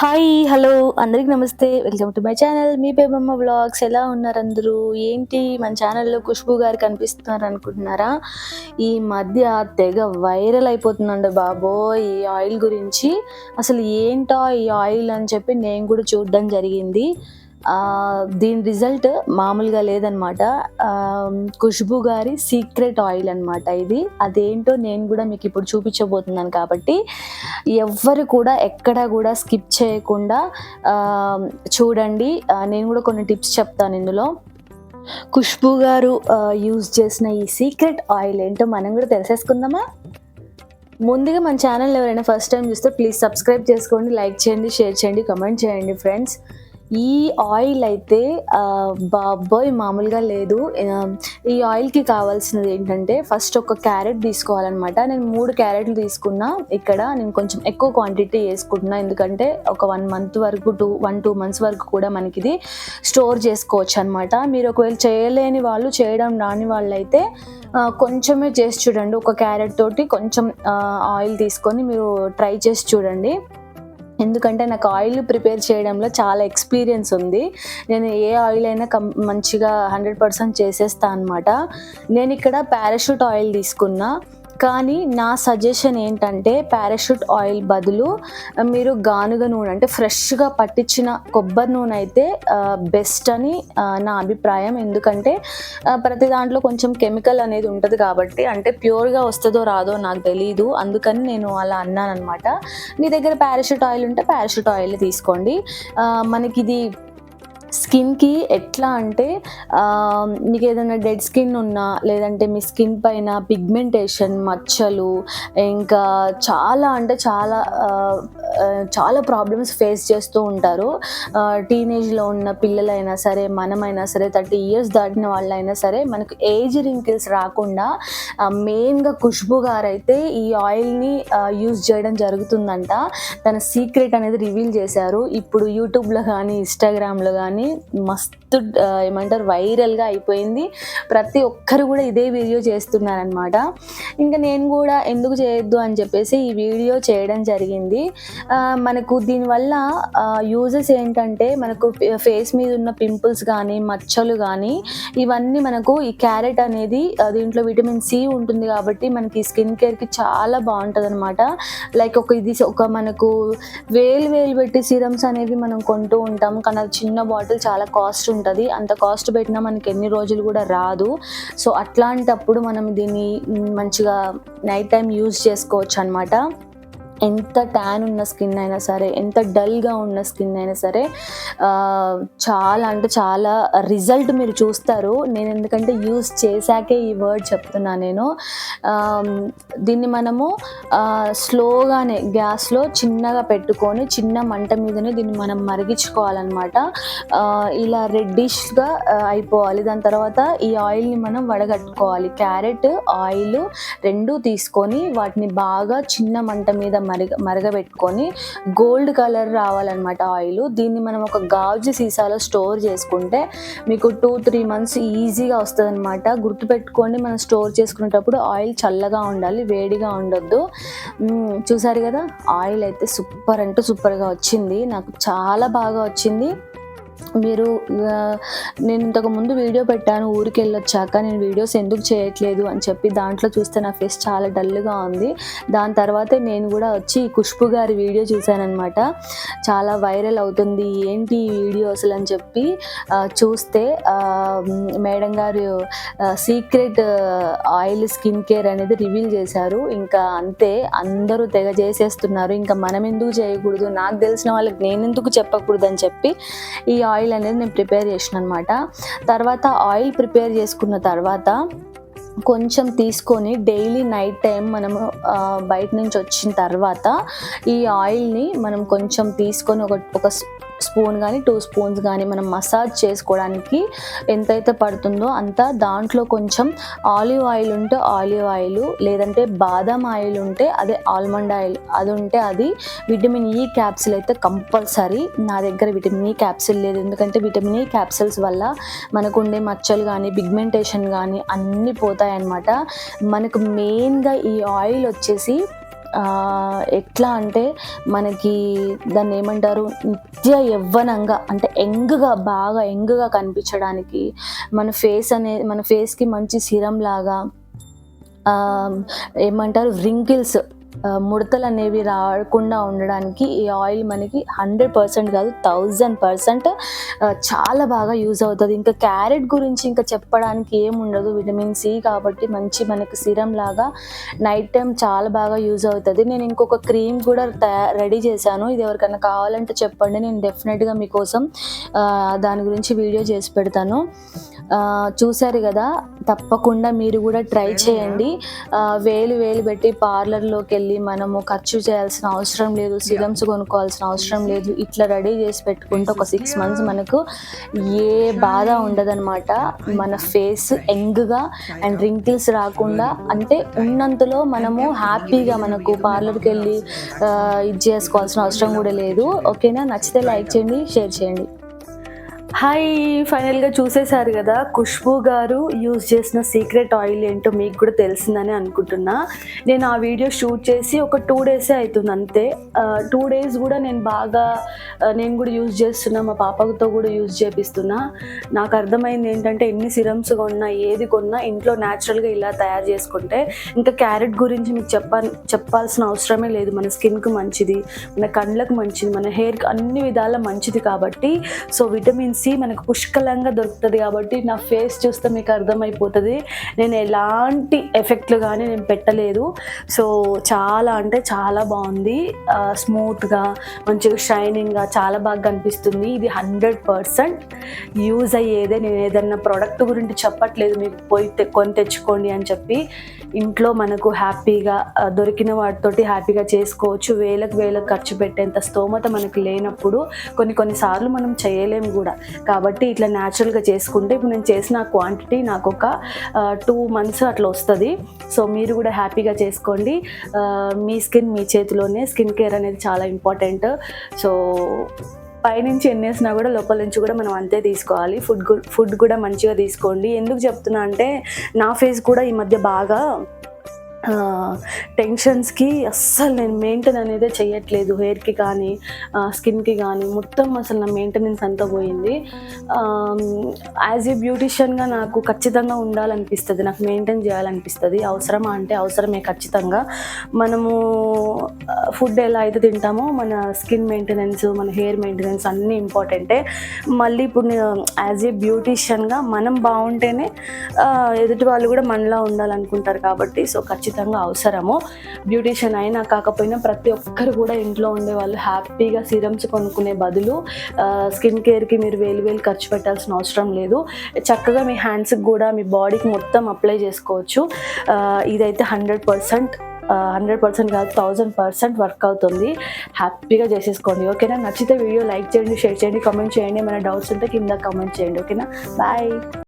Hi hello అందరికి నమస్తే. Welcome to my channel. Me Pemamma vlogs. ఎలా ఉన్నారు అందరూ? ఏంటి? మన ఛానల్లో ఖుష్బు గారు కనిపిస్తున్నారు అనుకుంటున్నారా? ఈ మధ్య తెగ వైరల్ అయిపోతుందండి బాబో ఈ ఆయిల్ గురించి. అసలు ఏంటో ఈ ఆయిల్ అని చెప్పి నేను కూడా చూడడం జరిగింది. దీని రిజల్ట్ మామూలుగా లేదనమాట ఖుష్బు గారి సీక్రెట్ ఆయిల్ అనమాట ఇది. అదేంటో నేను కూడా మీకు ఇప్పుడు చూపించబోతున్నాను కాబట్టి ఎవ్వరు కూడా ఎక్కడా కూడా స్కిప్ చేయకుండా చూడండి. నేను కూడా కొన్ని టిప్స్ చెప్తాను ఇందులో. ఖుష్బు గారు యూజ్ చేసిన ఈ సీక్రెట్ ఆయిల్ ఏంటో మనం కూడా తెలిసేసుకుందామా? ముందుగా మన ఛానల్ ఎవరైనా ఫస్ట్ టైం చూస్తే ప్లీజ్ సబ్స్క్రైబ్ చేసుకోండి లైక్ చేయండి షేర్ చేయండి కమెంట్ చేయండి ఫ్రెండ్స్. ఈ ఆయిల్ అయితే బాబోయ్ మామూలుగా లేదు. ఈ ఆయిల్కి కావాల్సినది ఏంటంటే ఫస్ట్ ఒక క్యారెట్ తీసుకోవాలన్నమాట. నేను మూడు క్యారెట్లు తీసుకున్నా ఇక్కడ. నేను కొంచెం ఎక్కువ క్వాంటిటీ వేసుకుంటున్నా. ఎందుకంటే ఒక వన్ మంత్ వరకు టూ వన్ టూ మంత్స్ వరకు కూడా మనకి ఇది స్టోర్ చేసుకోవచ్చు అనమాట మీరు ఒకవేళ చేయలేని వాళ్ళు చేయడం రాని వాళ్ళు అయితే కొంచెమే చేసి చూడండి. ఒక క్యారెట్ తోటి కొంచెం ఆయిల్ తీసుకొని మీరు ట్రై చేసి చూడండి. ఎందుకంటే నాకు ఆయిల్ ప్రిపేర్ చేయడంలో చాలా ఎక్స్పీరియన్స్ ఉంది. నేను ఏ ఆయిల్ అయినా కం మంచిగా హండ్రెడ్ పర్సెంట్ చేసేస్తా అనమాట నేను ఇక్కడ పారాషూట్ ఆయిల్ తీసుకున్నా. కానీ నా సజెషన్ ఏంటంటే పారాషూట్ ఆయిల్ బదులు మీరు గానుగ నూనె అంటే ఫ్రెష్గా పట్టించిన కొబ్బరి నూనె అయితే బెస్ట్ అని నా అభిప్రాయం. ఎందుకంటే ప్రతి దాంట్లో కొంచెం కెమికల్ అనేది ఉంటుంది కాబట్టి అంటే ప్యూర్గా వస్తుందో రాదో నాకు తెలియదు అందుకని నేను అలా అన్నాను అనమాట మీ దగ్గర పారాషూట్ ఆయిల్ ఉంటే పారాషూట్ ఆయిల్ తీసుకోండి. మనకి ఇది స్కిన్కి ఎట్లా అంటే మీకు ఏదైనా డెడ్ స్కిన్ ఉన్నా లేదంటే మీ స్కిన్ పైన పిగ్మెంటేషన్ మచ్చలు ఇంకా చాలా అంటే చాలా చాలా ప్రాబ్లమ్స్ ఫేస్ చేస్తూ ఉంటారు. టీనేజ్లో ఉన్న పిల్లలైనా సరే మనమైనా సరే థర్టీ ఇయర్స్ దాటిన వాళ్ళైనా సరే మనకు ఏజ్ రింకిల్స్ రాకుండా మెయిన్గా ఖుష్బు గారు అయితే ఈ ఆయిల్ని యూజ్ చేయడం జరుగుతుందంట. తన సీక్రెట్ అనేది రివీల్ చేశారు. ఇప్పుడు యూట్యూబ్లో కానీ ఇన్స్టాగ్రామ్లో కానీ మస్తు ఏమంటారు వైరల్గా అయిపోయింది. ప్రతి ఒక్కరు కూడా ఇదే వీడియో చేస్తున్నారనమాట ఇంకా నేను కూడా ఎందుకు చేయొద్దు అని చెప్పేసి ఈ వీడియో చేయడం జరిగింది. మనకు దీనివల్ల యూజెస్ ఏంటంటే మనకు ఫేస్ మీద ఉన్న పింపుల్స్ కానీ మచ్చలు కానీ ఇవన్నీ మనకు ఈ క్యారెట్ అనేది దీంట్లో విటమిన్ సి ఉంటుంది కాబట్టి మనకి స్కిన్ కేర్కి చాలా బాగుంటుంది అనమాట లైక్ ఒక ఇది ఒక మనకు వేలు వేలు పెట్టి సిరమ్స్ అనేవి మనం కొంటూ ఉంటాం. కానీ అది చిన్న బాటిల్ చాలా కాస్ట్ ఉంటుంది. అంత కాస్ట్ పెట్టినా మనకి ఎన్ని రోజులు కూడా రాదు. సో అట్లాంటప్పుడు మనం దీన్ని మంచిగా నైట్ టైం యూజ్ చేసుకోవచ్చు అనమాట ఎంత ట్యాన్ ఉన్న స్కిన్ అయినా సరే ఎంత డల్గా ఉన్న స్కిన్ అయినా సరే చాలా అంటే చాలా రిజల్ట్ మీరు చూస్తారు. నేను ఎందుకంటే యూస్ చేశాకే ఈ వర్డ్ చెప్తున్నా నేను. దీన్ని మనము స్లోగానే గ్యాస్లో చిన్నగా పెట్టుకొని చిన్న మంట మీదనే దీన్ని మనం మరిగించుకోవాలన్నమాట. ఇలా రెడ్డిష్గా అయిపోవాలి. దాని తర్వాత ఈ ఆయిల్ని మనం వడగట్టుకోవాలి. క్యారెట్ ఆయిల్ రెండు తీసుకొని వాటిని బాగా చిన్న మంట మీద మరగ మరగబెట్టుకొని గోల్డ్ కలర్ రావాలన్నమాట ఆయిల్. దీన్ని మనం ఒక గాజు సీసాలో స్టోర్ చేసుకుంటే మీకు టూ త్రీ మంత్స్ ఈజీగా వస్తుంది అనమాట గుర్తుపెట్టుకోండి మనం స్టోర్ చేసుకునేటప్పుడు ఆయిల్ చల్లగా ఉండాలి వేడిగా ఉండొద్దు. చూసారు కదా? ఆయిల్ అయితే సూపర్ అంటే సూపర్గా వచ్చింది. నాకు చాలా బాగా వచ్చింది. మీరు నేను ఇంతకు ముందు వీడియో పెట్టాను ఊరికి వెళ్ళొచ్చాక నేను వీడియోస్ ఎందుకు చేయట్లేదు అని చెప్పి దాంట్లో చూస్తే నా ఫేస్ చాలా డల్గా ఉంది. దాని తర్వాతే నేను కూడా వచ్చి కుష్పు ఖుష్బు గారి వీడియో చూశానమాట చాలా వైరల్ అవుతుంది ఏంటి ఈ వీడియో అసలు అని చెప్పి చూస్తే మేడం గారు సీక్రెట్ ఆయిల్ స్కిన్ కేర్ అనేది రివీల్ చేశారు. ఇంకా అంతే అందరూ తెగ చేసేస్తున్నారు. ఇంకా మనం ఎందుకు చేయకూడదు? నాకు తెలిసిన వాళ్ళకి నేను ఎందుకు చెప్పకూడదు అని చెప్పి ఈ ఆయిల్ అనేది నేను ప్రిపేర్ చేసిన అనమాట తర్వాత ఆయిల్ ప్రిపేర్ చేసుకున్న తర్వాత కొంచెం తీసుకొని డైలీ నైట్ టైం మనము బయట నుంచి వచ్చిన తర్వాత ఈ ఆయిల్ని మనం కొంచెం తీసుకొని ఒక ఒక స్పూన్ కానీ టూ స్పూన్స్ కానీ మనం మసాజ్ చేసుకోవడానికి ఎంతైతే పడుతుందో అంత దాంట్లో కొంచెం ఆలివ్ ఆయిల్ ఉంటే ఆలివ్ ఆయిల్ లేదంటే బాదం ఆయిల్ ఉంటే అదే ఆల్మండ్ ఆయిల్. అది ఉంటే అది విటమిన్ ఈ క్యాప్సిల్ అయితే కంపల్సరీ. నా దగ్గర విటమిన్ ఈ క్యాప్సిల్ లేదు. ఎందుకంటే విటమిన్ ఈ క్యాప్సిల్స్ వల్ల మనకు ఉండే మచ్చలు కానీ పిగ్మెంటేషన్ కానీ అన్నీ పోతాయన్నమాట. మనకు మెయిన్గా ఈ ఆయిల్ వచ్చేసి ఎట్లా అంటే మనకి దాన్ని ఏమంటారు నిత్య యవ్వనంగా అంటే యంగ్గా బాగా యంగ్గా కనిపించడానికి మన ఫేస్ అనే మన ఫేస్కి మంచి సిరం లాగా ఏమంటారు రింకిల్స్ ముడతలు అనేవి రాకుండా ఉండడానికి ఈ ఆయిల్ మనకి హండ్రెడ్ పర్సెంట్ కాదు థౌజండ్ పర్సెంట్ చాలా బాగా యూజ్ అవుతుంది. ఇంకా క్యారెట్ గురించి ఇంకా చెప్పడానికి ఏముండదు విటమిన్ సి కాబట్టి మంచి మనకి సిరం లాగా నైట్ టైం చాలా బాగా యూజ్ అవుతుంది. నేను ఇంకొక క్రీమ్ కూడా తయారు రెడీ చేశాను. ఇది ఎవరికైనా కావాలంటే చెప్పండి. నేను డెఫినెట్గా మీకోసం దాని గురించి వీడియో చేసి పెడతాను. చూశారు కదా తప్పకుండా మీరు కూడా ట్రై చేయండి. వేలు వేలు పెట్టి పార్లర్లోకి వెళ్ళి మనము ఖర్చు చేయాల్సిన అవసరం లేదు సిరమ్స్ కొనుక్కోవాల్సిన అవసరం లేదు ఇట్లా రెడీ చేసి పెట్టుకుంటే ఒక సిక్స్ మంత్స్ మనకు ఏ బాధ ఉండదన్నమాట. మన ఫేస్ యంగ్గా అండ్ రింకిల్స్ రాకుండా అంటే ఉన్నంతలో మనము హ్యాపీగా మనకు పార్లర్కి వెళ్ళి ఇది చేసుకోవాల్సిన అవసరం కూడా లేదు. ఓకేనా? నచ్చితే లైక్ చేయండి షేర్ చేయండి. హాయ్ ఫైనల్గా చూసేశారు కదా ఖుష్బూ గారు యూజ్ చేసిన సీక్రెట్ ఆయిల్ ఏంటో మీకు కూడా తెలిసిందని అనుకుంటున్నా. నేను ఆ వీడియో షూట్ చేసి ఒక టూ డేసే అవుతుంది అంతే. టూ డేస్ కూడా నేను బాగా నేను కూడా యూజ్ చేస్తున్నా మా పాపతో కూడా యూజ్ చేపిస్తున్నా. నాకు అర్థమైంది ఏంటంటే ఎన్ని సిరమ్స్ కొన్నా ఏది కొన్నా ఇంట్లో న్యాచురల్గా ఇలా తయారు చేసుకుంటే ఇంకా క్యారెట్ గురించి మీకు చెప్పా చెప్పాల్సిన అవసరమే లేదు. మన స్కిన్కు మంచిది మన కళ్ళకు మంచిది మన హెయిర్కి అన్ని విధాల మంచిది కాబట్టి సో విటమిన్స్ సి మనకు పుష్కలంగా దొరుకుతుంది కాబట్టి నా ఫేస్ చూస్తే మీకు అర్థమైపోతుంది. నేను ఎలాంటి ఎఫెక్ట్లు కానీ నేను పెట్టలేదు. సో చాలా అంటే చాలా బాగుంది. స్మూత్గా మంచిగా షైనింగ్గా చాలా బాగా కనిపిస్తుంది. ఇది హండ్రెడ్ పర్సెంట్ యూజ్ అయ్యేదే నేను ఏదన్నా ప్రోడక్ట్ గురించి చెప్పట్లేదు మీకు పోయి కొని తెచ్చుకోండి అని చెప్పి ఇంట్లో మనకు హ్యాపీగా దొరికిన వాటితోటి హ్యాపీగా చేసుకోవచ్చు. వేలకు వేలకు ఖర్చు పెట్టేంత స్తోమత మనకు లేనప్పుడు కొన్ని కొన్నిసార్లు మనం చేయలేము కూడా. కాబట్టి ఇట్లా న్యాచురల్గా చేసుకుంటే ఇప్పుడు నేను చేసిన క్వాంటిటీ నాకు ఒక టూ మంత్స్ అట్లా వస్తుంది. సో మీరు కూడా హ్యాపీగా చేసుకోండి. మీ స్కిన్ మీ చేతిలోనే స్కిన్ కేర్ అనేది చాలా ఇంపార్టెంట్ సో పైనుంచి ఎన్ని వేసినా కూడా లోపల నుంచి కూడా మనం అంతే తీసుకోవాలి. ఫుడ్ ఫుడ్ కూడా మంచిగా తీసుకోండి. ఎందుకు చెప్తున్నా అంటే నా ఫేస్ కూడా ఈ మధ్య బాగా టెన్షన్స్కి అస్సలు నేను మెయింటైన్ అనేది చేయట్లేదు హెయిర్కి కానీ స్కిన్కి కానీ. మొత్తం అసలు నా మెయింటెనెన్స్ అంతా పోయింది. యాజ్ ఏ బ్యూటిషియన్గా నాకు ఖచ్చితంగా ఉండాలనిపిస్తుంది. నాకు మెయింటైన్ చేయాలనిపిస్తుంది. అవసరమా అంటే అవసరమే ఖచ్చితంగా. మనము ఫుడ్ ఎలా అయితే తింటామో మన స్కిన్ మెయింటెనెన్స్ మన హెయిర్ మెయింటెనెన్స్ అన్నీ ఇంపార్టెంటే మళ్ళీ ఇప్పుడు యాజ్ ఏ బ్యూటిషియన్గా మనం బాగుంటేనే ఎదుటి వాళ్ళు కూడా మనలా ఉండాలనుకుంటారు కాబట్టి సో ఖచ్చితంగా ఖచ్చితంగా అవసరము. బ్యూటీషియన్ అయినా కాకపోయినా ప్రతి ఒక్కరు కూడా ఇంట్లో ఉండే వాళ్ళు హ్యాపీగా సీరమ్స్ కొనుక్కునే బదులు స్కిన్ కేర్కి మీరు వేలు వేలు ఖర్చు పెట్టాల్సిన అవసరం లేదు. చక్కగా మీ హ్యాండ్స్కి కూడా మీ బాడీకి మొత్తం అప్లై చేసుకోవచ్చు. ఇదైతే హండ్రెడ్ పర్సెంట్ హండ్రెడ్ పర్సెంట్ కాదు థౌజండ్ పర్సెంట్ వర్క్ అవుతుంది. హ్యాపీగా చేసేసుకోండి ఓకేనా? నచ్చితే వీడియో లైక్ చేయండి షేర్ చేయండి కామెంట్ చేయండి. ఏమైనా డౌట్స్ ఉంటే కింద కామెంట్ చేయండి ఓకేనా? బాయ్.